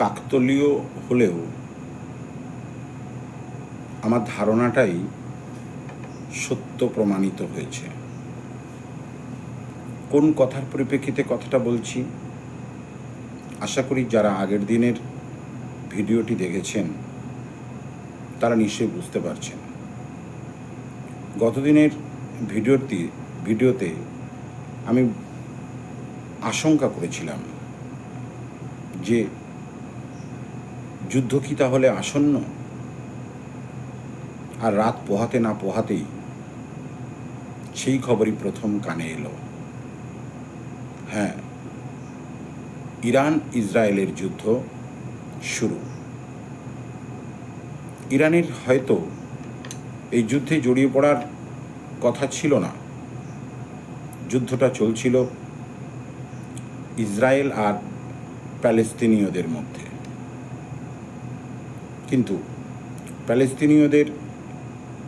কাকতলীয় হলেও আমার ধারণাটাই সত্য প্রমাণিত হয়েছে। কোন কথার পরিপ্রেক্ষিতে কথাটা বলছি? আশা করি যারা আগের দিনের ভিডিওটি দেখেছেন, তারা নিশ্চয়ই বুঝতে পারছেন। গতদিনের ভিডিওটি, ভিডিওতে আমি আশঙ্কা করেছিলাম যে যুদ্ধ কি তাহলে আসন্ন? আর রাত পোহাতে না পোহাতেই সেই খবরই প্রথম কানে এলো। হ্যাঁ ইরান ইসরায়েলের যুদ্ধ শুরু। ইরানের হয়তো এই যুদ্ধে জড়িয়ে পড়ার কথা ছিল না। যুদ্ধটা চলছিল ইসরায়েল আর প্যালেস্তিনীয়দের মধ্যে। কিন্তু প্যালেস্তিনীয়দের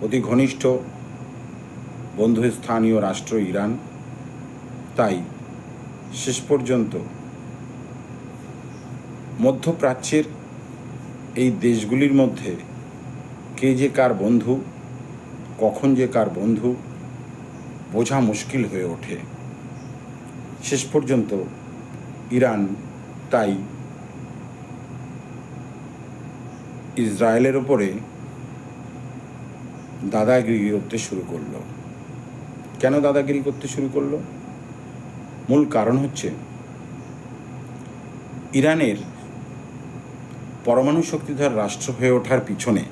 অতি ঘনিষ্ঠ বন্ধু স্থানীয় রাষ্ট্র ইরান, তাই শেষ পর্যন্ত মধ্যপ্রাচ্যের এই দেশগুলির মধ্যে কে যে কার বন্ধু, কখন যে কার বন্ধু, বোঝা মুশকিল হয়ে ওঠে। শেষ পর্যন্ত ইরান তাই ইসরায়েলের ওপরে দাদাগিরি করতে শুরু করল। কেন দাদাগিরি করতে শুরু করল? মূল কারণ হচ্ছে, ইরানের পরমাণু শক্তিধর রাষ্ট্র হয়ে ওঠার পিছনে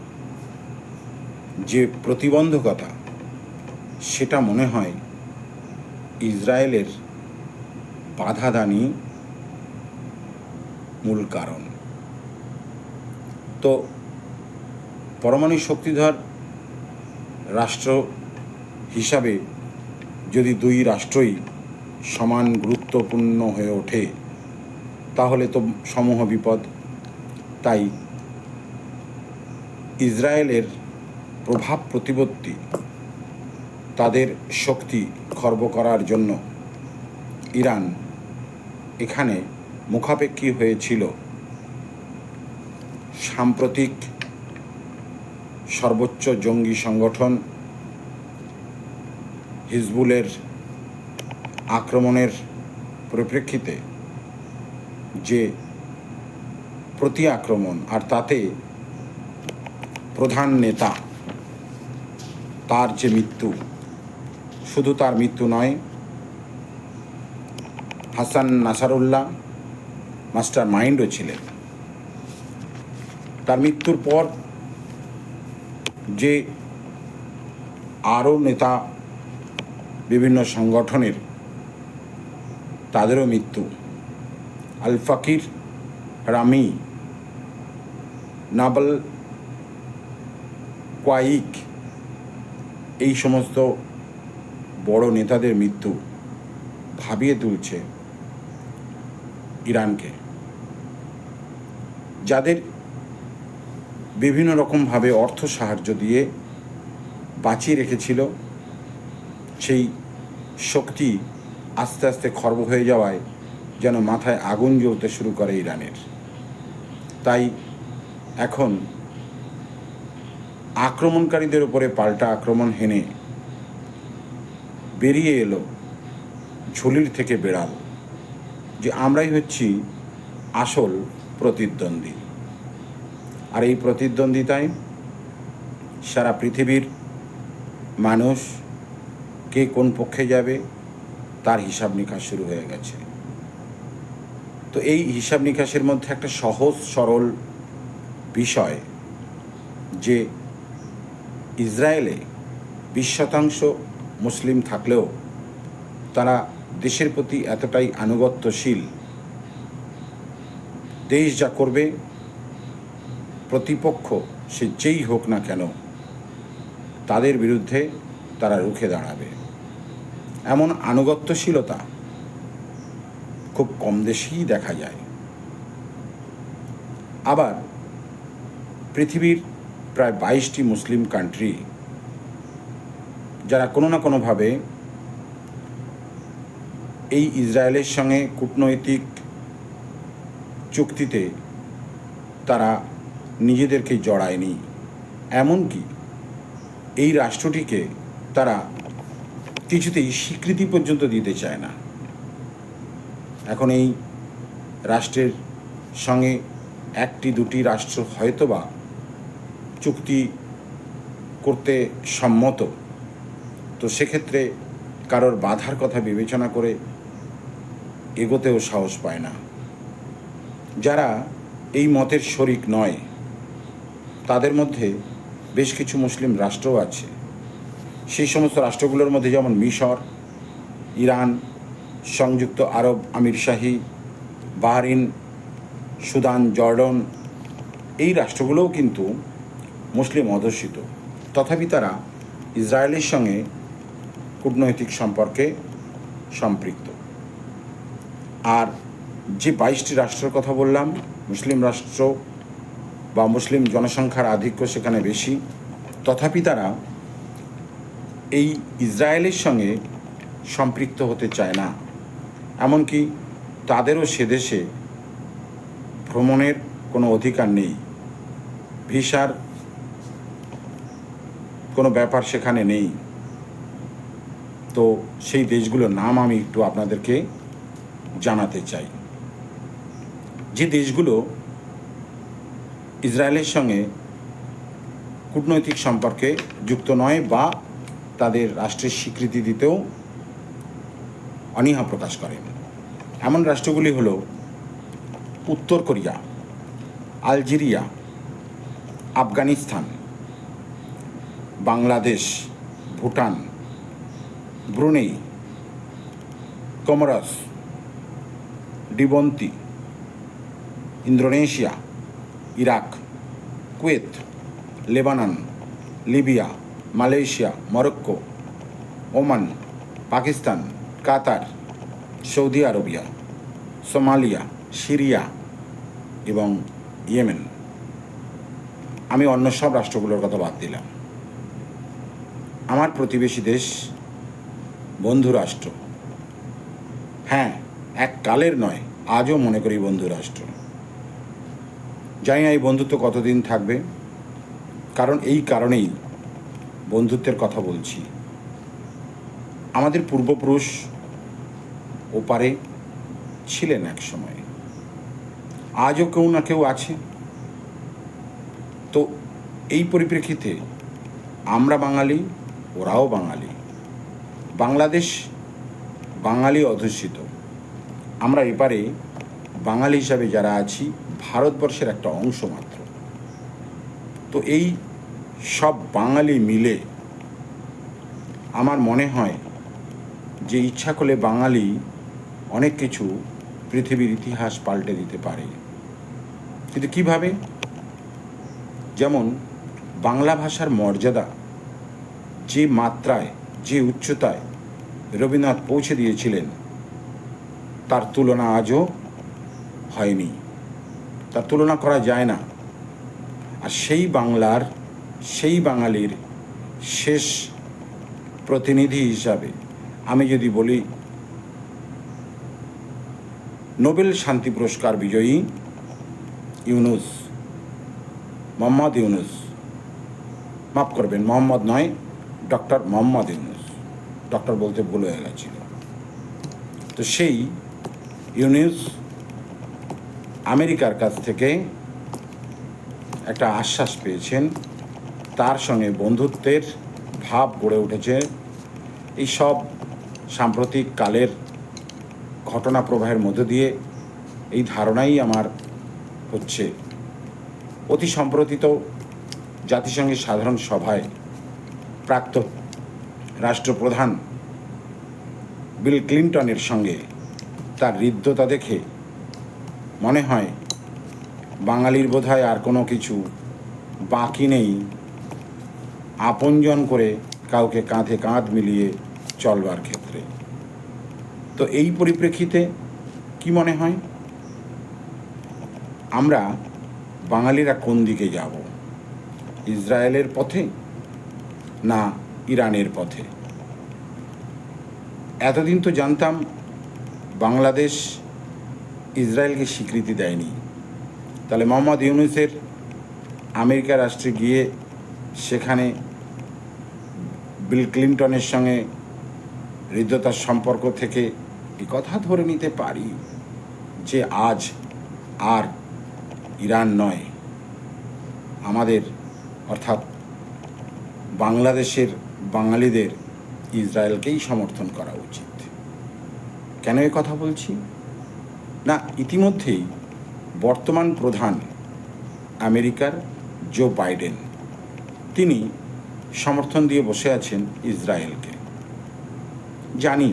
যে প্রতিবন্ধকতা, সেটা মনে হয় ইসরায়েলের বাধাদানি মূল কারণ। তো পরমাণু শক্তিধর রাষ্ট্র হিসাবে যদি দুই রাষ্ট্রই সমান গুরুত্বপূর্ণ হয়ে ওঠে, তাহলে তো সমূহ বিপদ। তাই ইসরায়েলের প্রভাব প্রতিপত্তি তাদের শক্তি খর্ব করার জন্য ইরান এখানে মুখাপেক্ষী হয়েছিল। সাম্প্রতিক সর্বোচ্চ জঙ্গি সংগঠন, হিজবুলের আক্রমণের পরিপ্রেক্ষিতে যে প্রতি আক্রমণ আর তাতে প্রধান নেতা তার যে মৃত্যু, শুধু তার মৃত্যু নয়, হাসান নাসারুল্লাহ মাস্টার মাইন্ডও ছিলেন। তার মৃত্যুর পর যে আরও নেতা বিভিন্ন সংগঠনের তাদেরও মৃত্যু। আল ফাকির, রামি, নাবল কোয়াইক, এই সমস্ত বড় নেতাদের মৃত্যু ভাবিয়ে তুলছে ইরানকে। যাদের বিভিন্ন রকমভাবে অর্থ সাহায্য দিয়ে বাঁচিয়ে রেখেছিল। সেই শক্তি আস্তে আস্তে খর্ব হয়ে যাওয়ায় যেন মাথায় আগুন জ্বলতে শুরু করে ইরানের। তাই এখন আক্রমণকারীদের উপরে পাল্টা আক্রমণ হেনে বেরিয়ে এলো ঝুলির থেকে বেড়াল, যে আমরাই হচ্ছি আসল প্রতিদ্বন্দ্বী। আর এই প্রতিদ্বন্দ্বিতায় সারা পৃথিবীর মানুষ কে কোন পক্ষে যাবে, তার হিসাব নিকাশ শুরু হয়ে গেছে। তো এই হিসাব নিকাশের মধ্যে একটা সহজ, সরল বিষয় যে ইসরায়েলে বিশ শতাংশ মুসলিম থাকলেও তারা দেশের প্রতি এতটাই আনুগত্যশীল, দেশ যা করবে প্রতিপক্ষ সে যেই হোক না কেন, তাদের বিরুদ্ধে তারা রুখে দাঁড়াবে। এমন আনুগত্যশীলতা খুব কম দেশেই দেখা যায়। আবার পৃথিবীর প্রায় বাইশটি মুসলিম কান্ট্রি যারা কোনো না কোনোভাবে এই ইসরায়েলের সঙ্গে কূটনৈতিক চুক্তিতে তারা নিজেদেরকে জড়ায়নি। এমনকি এই রাষ্ট্রটিকে তারা কিছুতেই স্বীকৃতি পর্যন্ত দিতে চায় না। এখন এই রাষ্ট্রের সঙ্গে একটি দুটি রাষ্ট্র হয়তোবা চুক্তি করতে সম্মত, তো সেক্ষেত্রে কারোর বাধার কথা বিবেচনা করে এগোতেও সাহস পায় না। যারা এই মতের শরিক নয় তাদের মধ্যে বেশ কিছু মুসলিম রাষ্ট্রও আছে। সেই সমস্ত রাষ্ট্রগুলোর মধ্যে যেমন মিশর, ইরান, সংযুক্ত আরব আমিরশাহী বাহরিন, সুদান, জর্ডন, এই রাষ্ট্রগুলোও কিন্তু মুসলিম অধ্যুষিত। তথাপি তারা ইসরায়েলের সঙ্গে কূটনৈতিক সম্পর্কে সম্পৃক্ত। আর যে বাইশটি রাষ্ট্রের কথা বললাম, মুসলিম রাষ্ট্র বা মুসলিম জনসংখ্যার আধিক্য সেখানে বেশি। তথাপি তারা এই ইসরায়েলের সঙ্গে সম্পৃক্ত হতে চায় না। এমনকি তাদেরও সে দেশে ভ্রমণের কোনো অধিকার নেই। ভিসার কোনো ব্যাপার সেখানে নেই। তো সেই দেশগুলোর নাম আমি একটু আপনাদেরকে জানাতে চাই। যে দেশগুলো ইসরায়েলের সঙ্গে কূটনৈতিক সম্পর্কে যুক্ত নয় বা তাদের রাষ্ট্রের স্বীকৃতি দিতেও অনীহা প্রকাশ করেন এমন রাষ্ট্রগুলি হলো উত্তর Korea, Algeria, Afghanistan, Bangladesh, Bhutan, Brunei, Comoros, Djibouti, Indonesia Iraq, Kuwait, Lebanon, Libya, Malaysia, Morocco, Oman, Pakistan, Qatar, Saudi Arabia, Somalia, Syria এবং ইয়েমেন। আমি অন্য সব রাষ্ট্রগুলোর কথা বাদ দিলাম। আমার প্রতিবেশী দেশ বন্ধু রাষ্ট্র। হ্যাঁ এক কালের নয়, আজও মনে করি বন্ধু রাষ্ট্র। জানি না এই বন্ধুত্ব কতদিন থাকবে। কারণ এই কারণেই বন্ধুত্বের কথা বলছি। আমাদের পূর্বপুরুষ ওপারে ছিলেন এক সময়। আজও কেউ না কেউ আছে। তো এই পরিপ্রেক্ষিতে আমরা বাঙালি, ওরাও বাঙালি। বাংলাদেশ বাঙালি অধ্যুষিত। আমরা এপারে বাঙালি হিসাবে যারা আছি ভারতবর্ষের একটা অংশ মাত্র। তো এই সব বাঙালি মিলে আমার মনে হয় যে ইচ্ছা করলে বাঙালি অনেক কিছু পৃথিবীর ইতিহাস পাল্টে দিতে পারে। কিন্তু কীভাবে? যেমন বাংলা ভাষার মর্যাদা যে মাত্রায়, যে উচ্চতায় রবীন্দ্রনাথ পৌঁছে দিয়েছিলেন, তার তুলনা আজও হয়নি। তার তুলনা করা যায় না। আর সেই বাংলার, সেই বাঙালির শেষ প্রতিনিধি হিসাবে আমি যদি বলি, নোবেল শান্তি পুরস্কার বিজয়ী ইউনুস, মোহাম্মদ ইউনুস। মাফ করবেন, মোহাম্মদ নয়, ডক্টর মোহাম্মদ ইউনুস। ডক্টর বলতে ভুল হয়ে গেছিল। তো সেই ইউনুস আমেরিকার কাছ থেকে একটা আশ্বাস পেয়েছেন। তার সঙ্গে বন্ধুত্বের ভাব গড়ে উঠেছে। এই সব সাম্প্রতিক কালের ঘটনা প্রবাহের মধ্য দিয়ে এই ধারণাই আমার হচ্ছে। অতি সম্প্রতি তো জাতিসংঘের সাধারণ সভায় প্রাক্তন রাষ্ট্রপ্রধান বিল ক্লিন্টনের সঙ্গে তার হৃদ্যতা দেখে মনে হয় বাঙালির বোধহয় আর কোনো কিছু বাকি নেই। আপনজন করে কাউকে কাঁধে কাঁধ মিলিয়ে চলবার ক্ষেত্রে। তো এই পরিপ্রেক্ষিতে কি মনে হয়? আমরা বাঙালিরা কোন দিকে যাব? ইসরায়েলের পথে না ইরানের পথে? এতদিন তো জানতাম বাংলাদেশ ইসরায়েলকে স্বীকৃতি দেয়নি। তাহলে মোহাম্মদ ইউনুসের আমেরিকা রাষ্ট্রে গিয়ে সেখানে বিল ক্লিন্টনের সঙ্গে হৃদ্যতার সম্পর্ক থেকে এই কথা ধরে নিতে পারি যে আজ আর ইরান নয়, আমাদের অর্থাৎ বাংলাদেশের বাঙালিদের ইসরায়েলকেই সমর্থন করা উচিত। কেন এ কথা বলছি? না, ইতিমধ্যেই বর্তমান প্রধান আমেরিকার জো বাইডেন। তিনি সমর্থন দিয়ে বসে আছেন ইসরায়েলকে। জানি,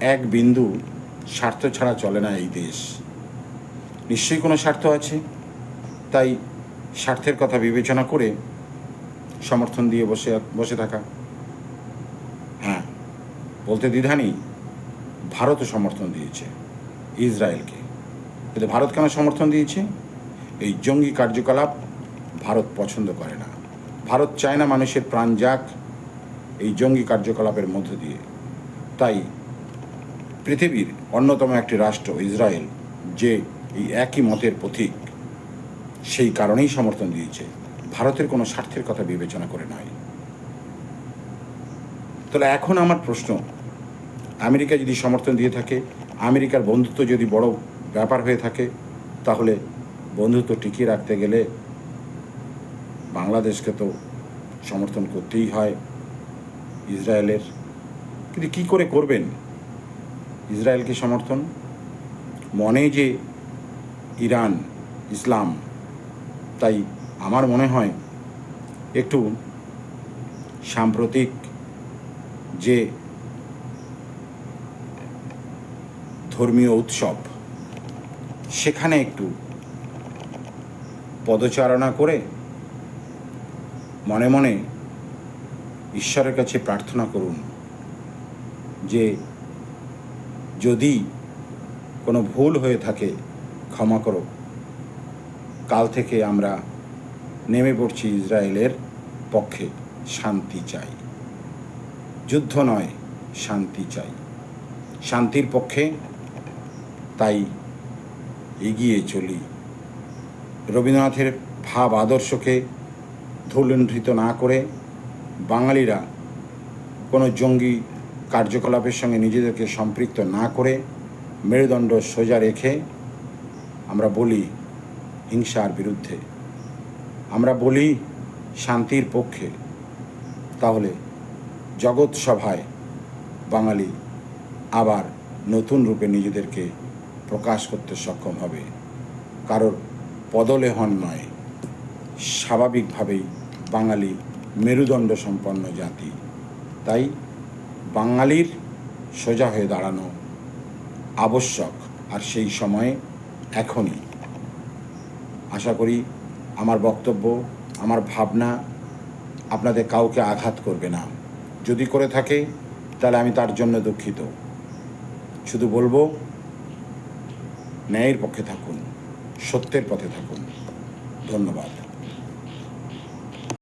এক বিন্দু স্বার্থ ছাড়া চলে না এই দেশ। নিশ্চয়ই কোনো স্বার্থ আছে? তাই স্বার্থের কথা বিবেচনা করে সমর্থন দিয়ে বসে বসে থাকা। হ্যাঁ বলতে দ্বিধা নেই, ভারতও সমর্থন দিয়েছে। ইসরায়েলকে। কিন্তু ভারত কেন সমর্থন দিয়েছে? এই জঙ্গি কার্যকলাপ ভারত পছন্দ করে না। ভারত চায় না মানুষের প্রাণ যাক এই জঙ্গি কার্যকলাপের মধ্য দিয়ে। তাই পৃথিবীর অন্যতম একটি রাষ্ট্র ইসরায়েল যে এই একই মতের পথিক সেই কারণেই সমর্থন দিয়েছে। ভারতের কোনো স্বার্থের কথা বিবেচনা করে নয়। তাহলে এখন আমার প্রশ্ন, আমেরিকা যদি সমর্থন দিয়ে থাকে আমেরিকার বন্ধুত্ব যদি বড় ব্যাপার হয়ে থাকে, তাহলে বন্ধুত্ব টিকিয়ে রাখতে গেলে বাংলাদেশকে তো সমর্থন করতেই হয় ইসরায়েলের। কিন্তু কী করে করবেন? ইসরায়েলকে সমর্থন? মনে যে ইরান ইসলাম, তাই আমার মনে হয় একটু সাম্প্রতিক যে ধর্মীয় উৎসব। সেখানে একটু পদচারণা করে মনে মনে ঈশ্বরের কাছে প্রার্থনা করুন যে যদি কোনো ভুল হয়ে থাকে, ক্ষমা করো। কাল থেকে আমরা নেমে পড়ছি ইসরায়েলের পক্ষে, শান্তি চাই। যুদ্ধ নয়, শান্তি চাই। শান্তির পক্ষে তাই এগিয়ে চলি। রবীন্দ্রনাথের ভাব আদর্শকে ধুলুণ্ঠিত না করে বাঙালিরা কোনো জঙ্গি কার্যকলাপের সঙ্গে নিজেদেরকে সম্পৃক্ত না করে মেরুদণ্ড সোজা রেখে আমরা বলি হিংসার বিরুদ্ধে। আমরা বলি শান্তির পক্ষে। তাহলে জগৎ সভায় বাঙালি আবার নতুন রূপে নিজেদেরকে প্রকাশ করতে সক্ষম হবে। কারোর পদলেহন নয়। স্বাভাবিকভাবেই বাঙালি মেরুদণ্ড সম্পন্ন জাতি। তাই বাঙালির সোজা হয়ে দাঁড়ানো আবশ্যক, আর সেই সময়ে এখনই। আশা করি আমার বক্তব্য, আমার ভাবনা আপনাদের কাউকে আঘাত করবে না। যদি করে থাকে, তাহলে আমি তার জন্য দুঃখিত। শুধু বলব ন্যায়ের পক্ষে থাকুন সত্যের পথে থাকুন। ধন্যবাদ।